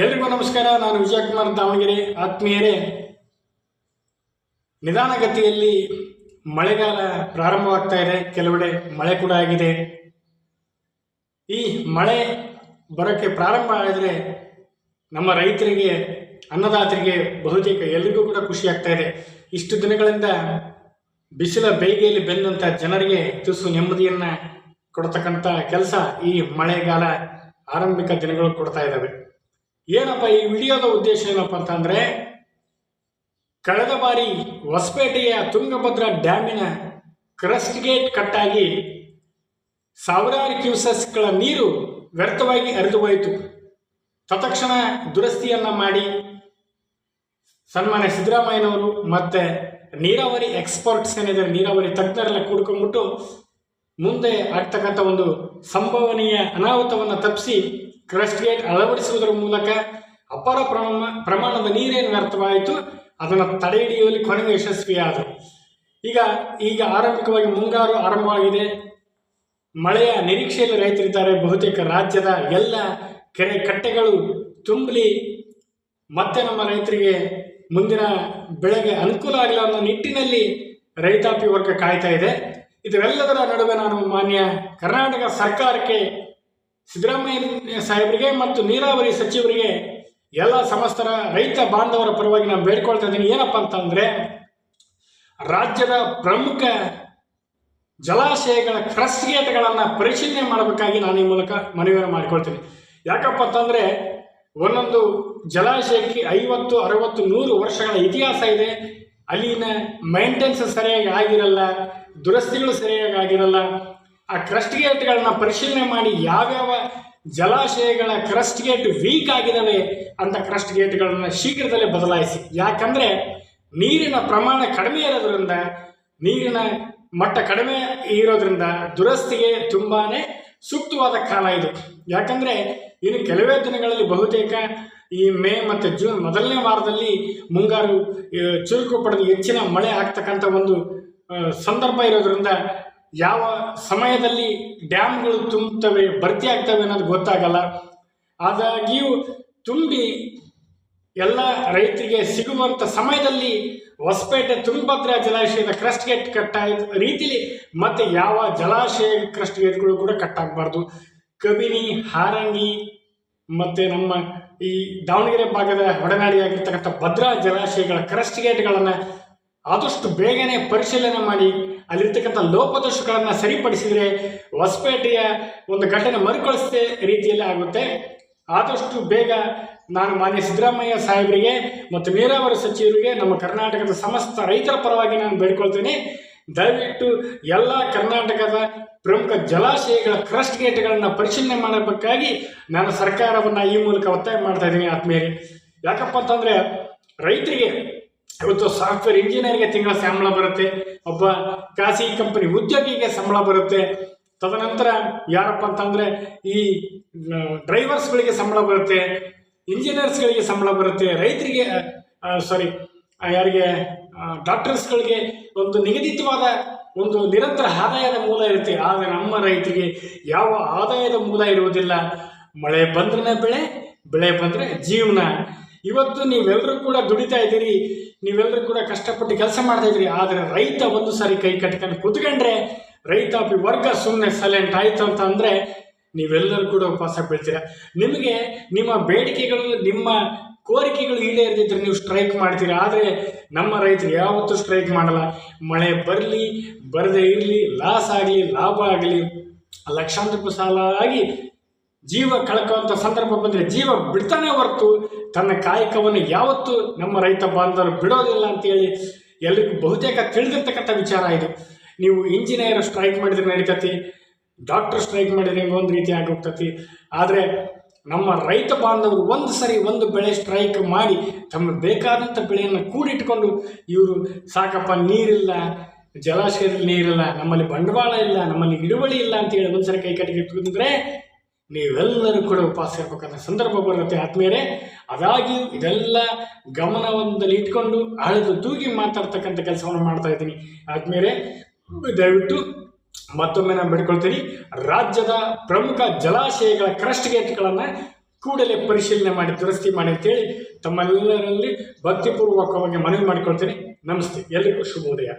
ಎಲ್ರಿಗೂ ನಮಸ್ಕಾರ. ನಾನು ವಿಜಯಕುಮಾರ್ ದಾವಣಗೆರೆ. ಆತ್ಮೀಯರೇ, ನಿಧಾನಗತಿಯಲ್ಲಿ ಮಳೆಗಾಲ ಪ್ರಾರಂಭವಾಗ್ತಾ ಇದೆ. ಕೆಲವೆಡೆ ಮಳೆ ಕೂಡ ಆಗಿದೆ. ಈ ಮಳೆ ಬರೋಕ್ಕೆ ಪ್ರಾರಂಭ ಆದರೆ ನಮ್ಮ ರೈತರಿಗೆ, ಅನ್ನದಾತರಿಗೆ ಬಹುತೇಕ ಎಲ್ರಿಗೂ ಕೂಡ ಖುಷಿ ಆಗ್ತಾ ಇದೆ. ಇಷ್ಟು ದಿನಗಳಿಂದ ಬಿಸಿಲ ಬೇಗೆಯಲ್ಲಿ ಬೆಂದಂಥ ಜನರಿಗೆ ತುಸು ನೆಮ್ಮದಿಯನ್ನು ಕೊಡ್ತಕ್ಕಂಥ ಕೆಲಸ ಈ ಮಳೆಗಾಲ ಆರಂಭಿಕ ದಿನಗಳು ಕೊಡ್ತಾ ಇದ್ದಾವೆ. ಏನಪ್ಪ ಈ ವಿಡಿಯೋದ ಉದ್ದೇಶ ಏನಪ್ಪ ಅಂತಂದರೆ, ಕಳೆದ ಬಾರಿ ಹೊಸಪೇಟೆಯ ತುಂಗಭದ್ರಾ ಡ್ಯಾಮಿನ ಕ್ರಸ್ಟ್ ಗೇಟ್ ಕಟ್ಟಾಗಿ ಸಾವಿರಾರು ಕ್ಯೂಸಸ್ಗಳ ನೀರು ವ್ಯರ್ಥವಾಗಿ ಹರಿದು ಹೋಯಿತು. ತತ್ಕ್ಷಣ ದುರಸ್ತಿಯನ್ನ ಮಾಡಿ ಸನ್ಮಾನ್ಯ ಸಿದ್ದರಾಮಯ್ಯನವರು ಮತ್ತೆ ನೀರಾವರಿ ಎಕ್ಸ್ಪರ್ಟ್ಸ್ ಏನಿದ್ದಾರೆ, ನೀರಾವರಿ ತಜ್ಞರೆಲ್ಲ ಕೂಡ್ಕೊಂಡ್ಬಿಟ್ಟು ಮುಂದೆ ಆಗ್ತಕ್ಕಂಥ ಒಂದು ಸಂಭವನೀಯ ಅನಾಹುತವನ್ನು ತಪ್ಪಿಸಿ ಕ್ರಸ್ಟ್ ಗೇಟ್ ಅಳವಡಿಸುವುದರ ಮೂಲಕ ಅಪಾರ ಪ್ರಮಾಣ, ಪ್ರಮಾಣದ ನೀರೇನು ವ್ಯರ್ಥವಾಯಿತು? ಅದನ್ನು ತಡೆ ಹಿಡಿಯುವಲ್ಲಿ ಕೊನೆಗೆ ಯಶಸ್ವಿಯಾದರು. ಈಗ ಈಗ ಆರಂಭಿಕವಾಗಿ ಮುಂಗಾರು ಆರಂಭವಾಗಿದೆ. ಮಳೆಯ ನಿರೀಕ್ಷೆಯಲ್ಲಿ ರೈತರಿದ್ದಾರೆ. ಬಹುತೇಕ ರಾಜ್ಯದ ಎಲ್ಲ ಕೆರೆ ಕಟ್ಟೆಗಳು ತುಂಬಲಿ. ಮತ್ತೆ ನಮ್ಮ ರೈತರಿಗೆ ಮುಂದಿನ ಬೆಳೆಗೆ ಅನುಕೂಲ ಆಗಿಲ್ಲ ಅನ್ನೋ ನಿಟ್ಟಿನಲ್ಲಿ ರೈತಾಪಿ ವರ್ಗ ಕಾಯ್ತಾ ಇದೆ. ಇದರೆಲ್ಲದರ ನಡುವೆ ನಾನು ಮಾನ್ಯ ಕರ್ನಾಟಕ ಸರ್ಕಾರಕ್ಕೆ ಸಿದ್ದರಾಮಯ್ಯ ಸಾಹೇಬರಿಗೆ ಮತ್ತು ನೀರಾವರಿ ಸಚಿವರಿಗೆ ಎಲ್ಲ ಸಮಸ್ತರ ರೈತ ಬಾಂಧವರ ಪರವಾಗಿ ನಾನು ಬೇಡ್ಕೊಳ್ತಾ ಇದ್ದೀನಿ. ಏನಪ್ಪ ಅಂತಂದ್ರೆ, ರಾಜ್ಯದ ಪ್ರಮುಖ ಜಲಾಶಯಗಳ ಕ್ರಸ್ ಗೇಟ್ಗಳನ್ನು ಪರಿಶೀಲನೆ ಮಾಡಬೇಕಾಗಿ ನಾನು ಈ ಮೂಲಕ ಮನವಿಯನ್ನು ಮಾಡಿಕೊಳ್ತೀನಿ. ಯಾಕಪ್ಪ ಅಂತಂದರೆ, ಒಂದೊಂದು ಜಲಾಶಯಕ್ಕೆ ಐವತ್ತು, ಅರವತ್ತು, ನೂರು ವರ್ಷಗಳ ಇತಿಹಾಸ ಇದೆ. ಅಲ್ಲಿನ ಮೈಂಟೆನ್ಸ್ ಸರಿಯಾಗಿ ಆಗಿರಲ್ಲ, ದುರಸ್ತಿಗಳು ಸರಿಯಾಗಿ ಆಗಿರಲ್ಲ. ಆ ಕ್ರಸ್ಟ್ ಗೇಟ್ಗಳನ್ನ ಪರಿಶೀಲನೆ ಮಾಡಿ ಯಾವ್ಯಾವ ಜಲಾಶಯಗಳ ಕ್ರಸ್ಟ್ ಗೇಟ್ ವೀಕ್ ಆಗಿದ್ದಾವೆ ಅಂತ ಕ್ರಸ್ಟ್ ಗೇಟ್ಗಳನ್ನ ಶೀಘ್ರದಲ್ಲೇ ಬದಲಾಯಿಸಿ. ಯಾಕಂದ್ರೆ ನೀರಿನ ಪ್ರಮಾಣ ಕಡಿಮೆ ಇರೋದ್ರಿಂದ, ನೀರಿನ ಮಟ್ಟ ಕಡಿಮೆ ಇರೋದ್ರಿಂದ ದುರಸ್ತಿಗೆ ತುಂಬಾನೇ ಸೂಕ್ತವಾದ ಕಾಲ ಇದು. ಯಾಕಂದ್ರೆ ಇನ್ನು ಕೆಲವೇ ದಿನಗಳಲ್ಲಿ ಬಹುತೇಕ ಈ ಮೇ ಮತ್ತು ಜೂನ್ ಮೊದಲನೇ ವಾರದಲ್ಲಿ ಮುಂಗಾರು ಚುರುಕು ಪಡೆದು ಹೆಚ್ಚಿನ ಮಳೆ ಆಗ್ತಕ್ಕಂಥ ಒಂದು ಸಂದರ್ಭ ಇರೋದ್ರಿಂದ ಯಾವ ಸಮಯದಲ್ಲಿ ಡ್ಯಾಮ್ಗಳು ತುಂಬುತ್ತವೆ, ಭರ್ತಿ ಆಗ್ತವೆ ಅನ್ನೋದು ಗೊತ್ತಾಗಲ್ಲ. ಆದಾಗ್ಯೂ ತುಂಬಿ ಎಲ್ಲ ರೈತರಿಗೆ ಸಿಗುವಂಥ ಸಮಯದಲ್ಲಿ ಹೊಸಪೇಟೆ ತುಂಗಭದ್ರಾ ಜಲಾಶಯದ ಕ್ರಸ್ಟ್ ಗೇಟ್ ಕಟ್ಟಾದ ರೀತಿಲಿ ಮತ್ತೆ ಯಾವ ಜಲಾಶಯ ಕ್ರಸ್ಟ್ ಗೇಟ್ಗಳು ಕೂಡ ಕಟ್ಟಾಗಬಾರ್ದು. ಕಬಿನಿ, ಹಾರಂಗಿ ಮತ್ತೆ ನಮ್ಮ ಈ ದಾವಣಗೆರೆ ಭಾಗದ ಒಡನಾಡಿಯಾಗಿರ್ತಕ್ಕಂಥ ಭದ್ರಾ ಜಲಾಶಯಗಳ ಕ್ರಸ್ಟ್ ಗೇಟ್ಗಳನ್ನು ಆದಷ್ಟು ಬೇಗನೆ ಪರಿಶೀಲನೆ ಮಾಡಿ ಅಲ್ಲಿರ್ತಕ್ಕಂಥ ಲೋಪದೋಷಗಳನ್ನು ಸರಿಪಡಿಸಿದರೆ ಹೊಸಪೇಟೆಯ ಒಂದು ಘಟನೆ ಮರುಕಳಿಸದೆ ರೀತಿಯಲ್ಲಿ ಆಗುತ್ತೆ. ಆದಷ್ಟು ಬೇಗ ನಾನು ಮಾನ್ಯ ಸಿದ್ದರಾಮಯ್ಯ ಸಾಹೇಬರಿಗೆ ಮತ್ತು ನೀರಾವರಿ ಸಚಿವರಿಗೆ ನಮ್ಮ ಕರ್ನಾಟಕದ ಸಮಸ್ತ ರೈತರ ಪರವಾಗಿ ನಾನು ಬೇಡ್ಕೊಳ್ತೇನೆ. ದಯವಿಟ್ಟು ಎಲ್ಲ ಕರ್ನಾಟಕದ ಪ್ರಮುಖ ಜಲಾಶಯಗಳ ಕ್ರಸ್ಟ್ ಗೇಟ್ಗಳನ್ನು ಪರಿಶೀಲನೆ ಮಾಡಬೇಕಾಗಿ ನಾನು ಸರ್ಕಾರವನ್ನು ಈ ಮೂಲಕ ಒತ್ತಾಯ ಮಾಡ್ತಾ ಇದ್ದೀನಿ ಆತ್ಮೀಯರೇ. ಯಾಕಪ್ಪ ಅಂತಂದರೆ ರೈತರಿಗೆ ಇವತ್ತು ಸಾಫ್ಟ್ವೇರ್ ಇಂಜಿನಿಯರ್ಗೆ ತಿಂಗಳ ಸಂಬಳ ಬರುತ್ತೆ, ಒಬ್ಬ ಖಾಸಗಿ ಕಂಪನಿ ಉದ್ಯೋಗಿಗೆ ಸಂಬಳ ಬರುತ್ತೆ. ತದನಂತರ ಯಾರಪ್ಪ ಅಂತಂದ್ರೆ ಈ ಡ್ರೈವರ್ಸ್ಗಳಿಗೆ ಸಂಬಳ ಬರುತ್ತೆ, ಇಂಜಿನಿಯರ್ಸ್ಗಳಿಗೆ ಸಂಬಳ ಬರುತ್ತೆ, ರೈತರಿಗೆ ಸಾರಿ ಯಾರಿಗೆ ಡಾಕ್ಟರ್ಸ್ಗಳಿಗೆ ಒಂದು ನಿಗದಿತವಾದ ಒಂದು ನಿರಂತರ ಆದಾಯದ ಮೂಲ ಇರುತ್ತೆ. ಆದರೆ ನಮ್ಮ ರೈತರಿಗೆ ಯಾವ ಆದಾಯದ ಮೂಲ ಇರುವುದಿಲ್ಲ. ಮಳೆ ಬಂದ್ರೆ ಬೆಳೆ ಬೆಳೆ ಬಂದರೆ ಜೀವನ. ಇವತ್ತು ನೀವೆಲ್ಲರೂ ಕೂಡ ದುಡಿತಾ ಇದ್ದೀರಿ ನೀವೆಲ್ಲರೂ ಕೂಡ ಕಷ್ಟಪಟ್ಟು ಕೆಲಸ ಮಾಡ್ತಾ ಇದ್ದೀರಿ, ಆದರೆ ರೈತ ಒಂದು ಸಾರಿ ಕೈ ಕಟ್ಕೊಂಡು ಕುತ್ಕೊಂಡ್ರೆ ರೈತಾಪಿ ವರ್ಗ ಸುಮ್ಮನೆ ಸೈಲೆಂಟ್ ಆಯಿತು ಅಂತ ಅಂದರೆ ನೀವೆಲ್ಲರೂ ಕೂಡ ಉಪವಾಸ ಬೀಳ್ತೀರ. ನಿಮಗೆ ನಿಮ್ಮ ಬೇಡಿಕೆಗಳು, ನಿಮ್ಮ ಕೋರಿಕೆಗಳು ಈಡೇರದಿದ್ರೆ ನೀವು ಸ್ಟ್ರೈಕ್ ಮಾಡ್ತೀರಾ? ಆದರೆ ನಮ್ಮ ರೈತರು ಯಾವತ್ತೂ ಸ್ಟ್ರೈಕ್ ಮಾಡಲ್ಲ. ಮಳೆ ಬರಲಿ, ಬರದೇ ಇರಲಿ ಲಾಸ್ ಆಗಲಿ, ಲಾಭ ಆಗಲಿ, ಲಕ್ಷಾಂತರ ಸಾಲ ಆಗಿ ಜೀವ ಕಳ್ಕೊಳ್ಳುವಂಥ ಸಂದರ್ಭ ಬಂದರೆ ಜೀವ ಬಿಡ್ತಾನೆ ಹೊರತು ತನ್ನ ಕಾಯಕವನ್ನು ಯಾವತ್ತೂ ನಮ್ಮ ರೈತ ಬಾಂಧವರು ಬಿಡೋದಿಲ್ಲ ಅಂತೇಳಿ ಎಲ್ರಿಗೂ ಬಹುತೇಕ ತಿಳಿದಿರ್ತಕ್ಕಂಥ ವಿಚಾರ ಇದು. ನೀವು ಇಂಜಿನಿಯರ್ ಸ್ಟ್ರೈಕ್ ಮಾಡಿದ್ರೆ ನಡೀತತಿ, ಡಾಕ್ಟರ್ ಸ್ಟ್ರೈಕ್ ಮಾಡಿದ್ರೆ ಒಂದು ರೀತಿ ಆಗೋಗ್ತತಿ. ಆದರೆ ನಮ್ಮ ರೈತ ಬಾಂಧವರು ಒಂದು ಸರಿ ಒಂದು ಬೆಳೆ ಸ್ಟ್ರೈಕ್ ಮಾಡಿ ತಮ್ಮ ಬೇಕಾದಂಥ ಬೆಳೆಯನ್ನು ಕೂಡಿಟ್ಕೊಂಡು ಇವರು ಸಾಕಪ್ಪ ನೀರಿಲ್ಲ, ಜಲಾಶಯದಲ್ಲಿ ನೀರಿಲ್ಲ, ನಮ್ಮಲ್ಲಿ ಬಂಡವಾಳ ಇಲ್ಲ, ನಮ್ಮಲ್ಲಿ ಹಿಡುವಳಿ ಇಲ್ಲ ಅಂತೇಳಿ ಒಂದ್ಸರಿ ಕೈ ಕಟ್ಟಿಗೆ ನೀವೆಲ್ಲರೂ ಕೂಡ ಉಪವಾಸ ಇರ್ಬೇಕಂತ ಸಂದರ್ಭ ಬರುತ್ತೆ ಆದ್ಮೇಲೆ ಅದಾಗಿಯೂ ಇದೆಲ್ಲ ಗಮನವೊಂದಲ್ಲಿ ಇಟ್ಕೊಂಡು ಅಳೆದು ತೂಗಿ ಮಾತಾಡ್ತಕ್ಕಂಥ ಕೆಲಸವನ್ನು ಮಾಡ್ತಾ ಇದ್ದೀನಿ. ಆದ್ಮೇಲೆ ದಯವಿಟ್ಟು ಮತ್ತೊಮ್ಮೆ ನಾನು ಬೇಡ್ಕೊಳ್ತೀನಿ. ರಾಜ್ಯದ ಪ್ರಮುಖ ಜಲಾಶಯಗಳ ಕ್ರಸ್ಟ್ ಗೇಟ್ಗಳನ್ನು ಕೂಡಲೇ ಪರಿಶೀಲನೆ ಮಾಡಿ, ದುರಸ್ತಿ ಮಾಡಿ ಅಂತೇಳಿ ತಮ್ಮೆಲ್ಲರಲ್ಲಿ ಭಕ್ತಿಪೂರ್ವಕವಾಗಿ ಮನವಿ ಮಾಡಿಕೊಳ್ತೀನಿ. ನಮಸ್ತೆ. ಎಲ್ರಿಗೂ ಶುಭೋದಯ.